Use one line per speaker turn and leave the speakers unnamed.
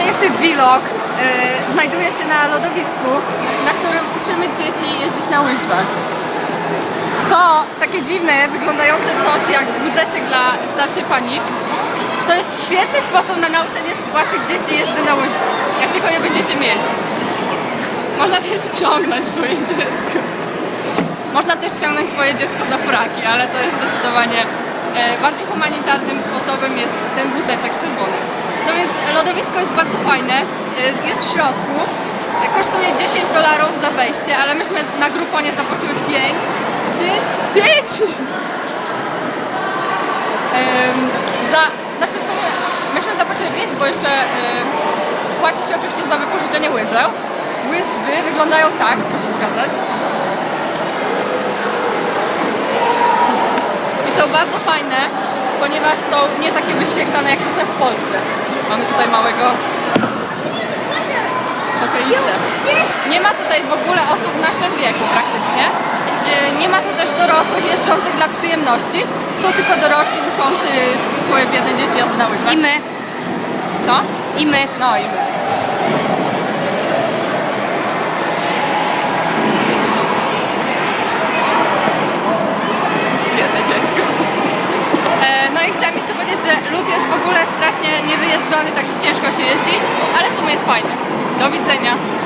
Dzisiejszy vlog y, znajduje się na lodowisku, na którym uczymy dzieci jeździć na łyżwach. To takie dziwne, wyglądające coś jak wózeczek dla starszej pani. To jest świetny sposób na nauczenie waszych dzieci jazdy na łyżwach, jak tylko je będziecie mieć. Można też ciągnąć swoje dziecko. Można też ciągnąć swoje dziecko za fraki, ale to jest zdecydowanie e, bardziej humanitarnym sposobem jest ten wózeczek czerwony. No więc lodowisko jest bardzo fajne, e, jest w środku. Kosztuje 10 dolarów za wejście, ale myśmy na Gruponie zapłaciły 5. 5? 5! Em, za, znaczy w sumie myśmy zapłacili 5, bo jeszcze em, płaci się oczywiście za wypożyczenie łyżeł. Łyżwy wyglądają tak, proszę pokazać. I są bardzo fajne, ponieważ są nie takie wyświetlane jak czasem w Polsce. Mamy tutaj małego hokeistę. Nie ma tutaj w ogóle osób w naszym wieku praktycznie. Yy, Nie ma tu też dorosłych jeżdżących dla przyjemności. Są tylko dorośli uczący swoje biedne dzieci jazdy na łyżwach.
I my,
Co?
i my.
No i my. Biedne dziecko. E, no i chciałam jeszcze powiedzieć, że lód jest w ogóle strasznie niewyjeżdżony, także ciężko się jeździ, ale w sumie jest fajny. Do widzenia.